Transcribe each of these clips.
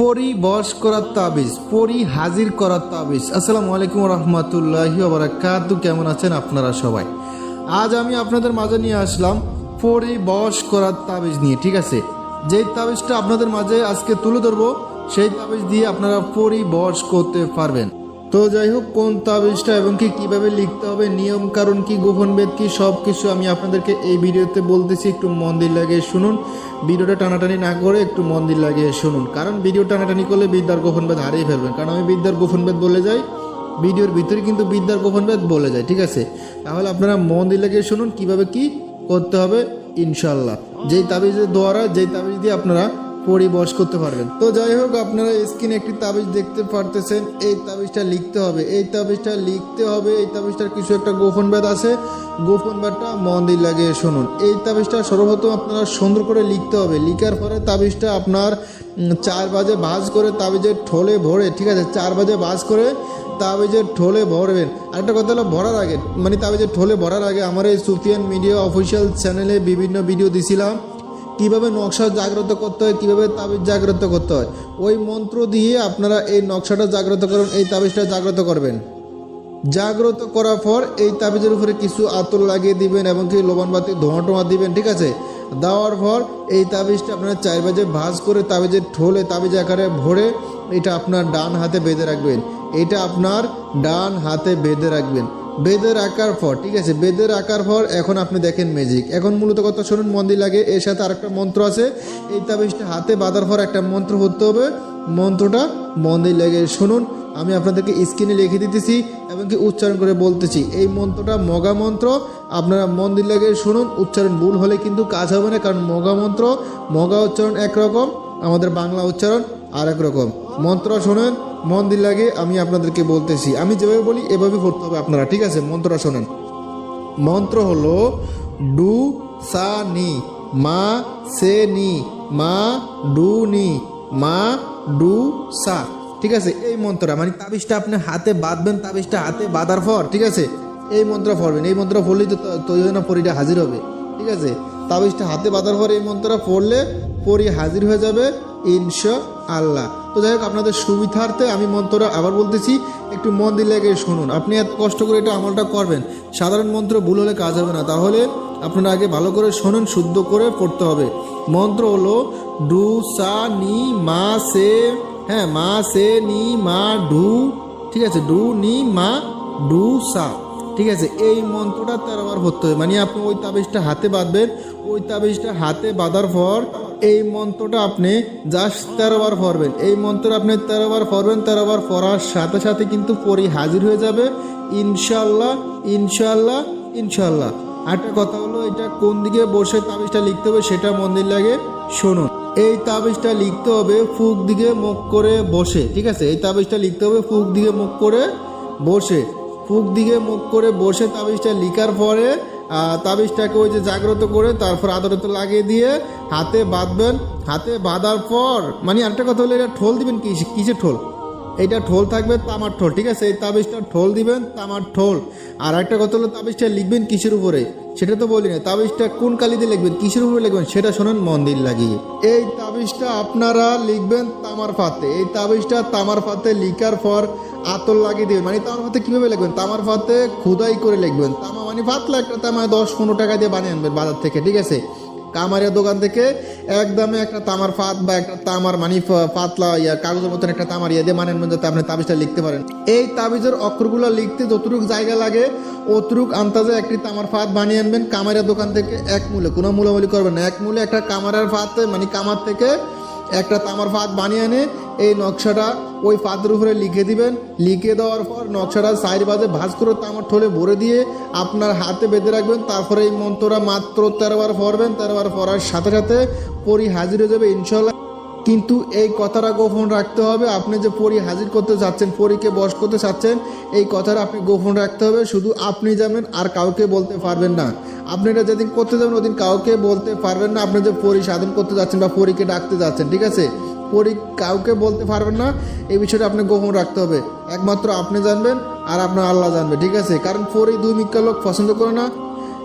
পরি বস করার তাবিজ, পরি হাজির করার তাবিজ। আসসালামু আলাইকুম রহমতুল্লাহি ওবরাকাতু কেমন আছেন আপনারা সবাই? আজ আমি আপনাদের মাঝে নিয়ে আসলাম পরি বস করার তাবিজ নিয়ে, ঠিক আছে? যেই তাবিজটা আপনাদের মাঝে আজকে তুলে ধরবো, সেই তাবিজ দিয়ে আপনারা পরি বস করতে পারবেন। তো যাই হোক, কোন তাবিজটা এবং কি কীভাবে লিখতে হবে, নিয়ম কারণ কি, গোপন বেদ কি সব কিছু আমি আপনাদেরকে এই ভিডিওতে বলতেছি, একটু মন দিয়ে লাগিয়ে শুনুন। ভিডিওটা টানাটানি না করে একটু মন দিয়ে লাগিয়ে শুনুন। কারণ ভিডিও টানাটানি করলে বিদ্যার গোপন বেদ হারিয়ে ফেলবেন। কারণ আমি বিদ্যার গোপন বেদ বলে যাই, ভিডিওর ভিতরে কিন্তু বিদ্যার গোপন বেদ বলে যায়, ঠিক আছে? তাহলে আপনারা মন দিয়ে লাগিয়ে শুনুন, কীভাবে কি করতে হবে ইনশাল্লাহ যেই তাবিজের দ্বারা, যেই তাবিজ দিয়ে আপনারা পরিবশ করতে পারবেন। তো যাই হোক, আপনারা স্ক্রিনে একটি তাবিজ দেখতে পারতেছেন। এই তাবিজটা লিখতে হবে। এই তাবিজটা লিখতে হবে। এই তাবিজটার কিছু একটা গোপন বেদ আছে। গোপন বেদটা মন দিয়ে লাগিয়ে শুনুন। এই তাবিজটা সর্বপ্রথম আপনারা সুন্দর করে লিখতে হবে। লিখার পরে তাবিজটা আপনার চার বাজে ভাজ করে তাবিজের ঠোলে ভরে, ঠিক আছে, চার বাজে ভাজ করে তাবিজের ঠোলে ভরবেন। আরেকটা কথা হলো, ভরার আগে মানে তাবিজের ঠোলে ভরার আগে আমার এই সুফিয়ান মিডিয়া অফিসিয়াল চ্যানেলে বিভিন্ন ভিডিও দিছিলাম। কীভাবে নকশা জাগ্রত করতে হয়, কীভাবে তাবিজ জাগ্রত করতে হয়? ওই মন্ত্র দিয়ে আপনারা এই নকশাটা জাগ্রত করুন, এই তাবিজটা জাগ্রত করবেন। জাগ্রত করার পর এই তাবিজের উপরে কিছু আতর লাগিয়ে দিবেন এবং কি লোবানবাতি ধোঁয়া টোয়া দিবেন, ঠিক আছে? দেওয়ার পর এই তাবিজটা আপনার চার বাজে ভাঁজ করে তাবিজের ঠোলে, তাবিজ আকারে ভরে এটা আপনার ডান হাতে বেঁধে রাখবেন। এটা আপনার ডান হাতে বেঁধে রাখবেন। বেঁধে রাখার পর ঠিক আছে? বেদের রাখার পর এখন আপনি দেখেন ম্যাজিক এখন মূলত কথা শুনুন মন্দির লাগে, এর সাথে আরেকটা মন্ত্র আছে। এই তাবিজটা হাতে বাঁধার পর একটা মন্ত্র হতে হবে। মন্ত্রটা মন্দির লেগে, শুনুন, আমি আপনাদেরকে স্ক্রিনে লিখে দিতেছি এবং কি উচ্চারণ করে বলতেছি। এই মন্ত্রটা মগা মন্ত্র, আপনারা মন্দির লেগে, শুনুন, উচ্চারণ ভুল হলে কিন্তু কাজ হবে না, কারণ মগা মন্ত্র, মগা উচ্চারণ একরকম, আমাদের বাংলা উচ্চারণ আর এক রকম। মন্ত্র শোনেন মন্দির লাগে আমি আপনাদেরকে বলতেছি। আমি যেভাবে বলি, এভাবে করতে হবে আপনারা, ঠিক আছে? মন্ত্রটা শোনেন। মন্ত্র হলো, ডু সা নি, মা সে নি, মা ডু নি, মা ডু সা। ঠিক আছে? এই মন্ত্রটা মানে তাবিজটা আপনি হাতে বাঁধবেন, তাবিজটা হাতে বাঁধার পর, ঠিক আছে? এই মন্ত্র পড়বেন। এই মন্ত্র পড়লেই তো তৈরি না, পরিটা হাজির হবে। ঠিক আছে? তাবিজটা হাতে বাঁধার পর এই মন্ত্রটা পড়লে পরি হাজির হয়ে যাবে ইনশা আল্লাহ। তো যাই হোক, আপনাদের সুবিধার্থে আমি মন্ত্রটা আবার বলতেছি, একটু মন দিয়ে লেগে শুনুন। আপনি এত কষ্ট করে এটা আমলটা করবেন, সাধারণ মন্ত্র ভুল হলে কাজ হবে না। তাহলে আপনারা আগে ভালো করে শোনেন, শুদ্ধ করে পড়তে হবে। মন্ত্র হলো, ডু সা নি মা সে হ্যাঁ মা সে নি মা ডু, ঠিক আছে, ডু নি মা ডু সা, ঠিক আছে। এই মন্ত্রটা তেরো বার পড়তে হবে। মানে আপনি ওই তাবিজটা হাতে বাঁধবেন, ওই তাবিজটা হাতে বাঁধার পর এই মন্ত্রটা আপনি জাস্ট তেরো বার পড়বেন। এই মন্ত্র আপনি তেরো বার পড়বেন, তেরো বার পড়ার সাথে সাথে কিন্তু পরি হাজির হয়ে যাবে। ইনশাল্লাহ ইনশাল্লাহ ইনশাল্লাহ আরেকটা কথা হলো, এটা কোন দিকে বসে তাবিজটা লিখতে হবে সেটা মন্দির লাগে শুনুন। এই তাবিজটা লিখতে হবে ফুক দিকে মুখ করে বসে, ঠিক আছে? এই তাবিজটা লিখতে হবে ফুক দিকে মুখ করে বসে। ফুক দিকে মুখ করে বসে তাবিজটা লিখার পরে তাবিজটাকে ওই যে জাগ্রত করে তারপর আদরত লাগিয়ে দিয়ে হাতে বাঁধবেন। হাতে বাঁধার পর মানে আরেকটা কথা হলো, এটা ঠোল দিবেন কি? কিসের ঠোল? এইটা ঠোল থাকবে তামার ঠোল, ঠিক আছে? এই তাবিজটা ঠোল দিবেন, তামার ঠোল। আর একটা কথা হলো, তাবিজটা লিখবেন কিসের উপরে? সেটা তো বলি না। তাবিজটা কোন কালিতে লিখবেন? কিসের উপরে লিখবেন? সেটা শোনেন মন্দির লাগিয়ে। এই তাবিজটা আপনারা লিখবেন তামার পাতে এই তাবিজটা তামার পাতে লিখার পর আতর লাগিয়ে দেবেন। মানে তামার পাতে কীভাবে লিখবেন? তামার ফাতে খুদাই করে লিখবেন। তামা মানে ফাতলা একটা তামা, দশ পনেরো টাকা দিয়ে বানিয়ে আনবেন বাজার থেকে, ঠিক আছে? কামারিয়া দোকান থেকে একদমে একটা তামার ফাত বা একটা তামার মানি পাতলা ইয়া, কাগজের মতন একটা তামার ইয়া দিয়ে মানেন যাতে আপনি তাবিজটা লিখতে পারেন। এই তাবিজের অক্ষরগুলো লিখতে যতটুকু জায়গা লাগে, অতটুক আন্তাজে একটি তামার ফাত বানিয়ে আনবেন। কামারিয়া দোকান থেকে এক মূলে, কোনো মূলামূলি করবেন না। এক মূলে একটা কামারের ফাত মানে কামার থেকে একটা তামার ফাত বানিয়ে এনে এই নকশাটা ওই ফাতের উপরে লিখে দিবেন। লিখে দেওয়ার পর নকশাটা সাইড বাজে ভাঁজ করে তামার ঠোলে ভরে দিয়ে আপনার হাতে বেঁধে রাখবেন। তারপরে এই মন্ত্রটা মাত্র তেরো বার পড়বেন। তেরো বার পড়ার সাথে সাথে পরি হাজির হয়ে যাবে ইনশাল্লাহ কিন্তু এই কথাটা গোপন রাখতে হবে। আপনি যে পরি হাজির করতে চাচ্ছেন পরীকে বশ করতে চাচ্ছেন এই কথাটা আপনি গোপন রাখতে হবে। শুধু আপনি যাবেন আর কাউকে বলতে পারবেন না। আপনি এটা যেদিন করতে যাবেন, ওদিন কাউকে বলতে পারবেন না। আপনি যে পরি সাধন করতে যাচ্ছেন বা পরীকে ডাকতে যাচ্ছেন, ঠিক আছে? পরি কাউকে বলতে পারবেন না, এই বিষয়টা আপনি গোপন রাখতে হবে। একমাত্র আপনি জানবেন আর আপনার আল্লাহ জানবে, ঠিক আছে? কারণ পরি দুই মিক্কা লোক পছন্দ করে না।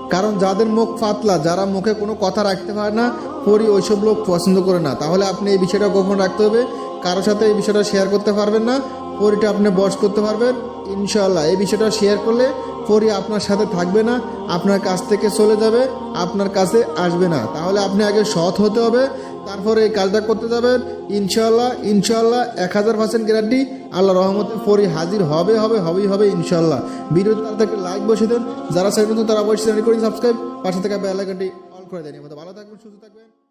কারণ যাদের মুখ পাতলা যারা মুখে কোনো কথা রাখতে পারে না, পরি ওইসব লোক পছন্দ করে না। তাহলে আপনি এই বিষয়টা গোপন রাখতে হবে। কারোর সাথে এই বিষয়টা শেয়ার করতে পারবেন না। পরিটা আপনি বস করতে পারবেন। ইনশাল্লাহ এই বিষয়টা শেয়ার করলে পরি আপনার সাথে থাকবে না, আপনার কাছ থেকে চলে যাবে, আপনার কাছে আসবে না। তাহলে আপনি আগে সৎ হতে হবে, তারপরে এই কাজটা করতে যাবেন। ইনশাল্লাহ ইনশাল্লাহ এক হাজার পার্সেন্ট গ্যারান্টি আল্লাহ রহমতে পরি হাজির হবে হবে, হবেই, হবে ইনশাল্লাহ ভিডিওতে থেকে লাইক বসে দেন, যারা চ্যানেল তারা অবশ্যই চ্যানেল করে সাবস্ক্রাইব পাশে থাকা বেল আইকনটি অল করে দেন। ভালো থাকবেন, সুস্থ থাকবেন।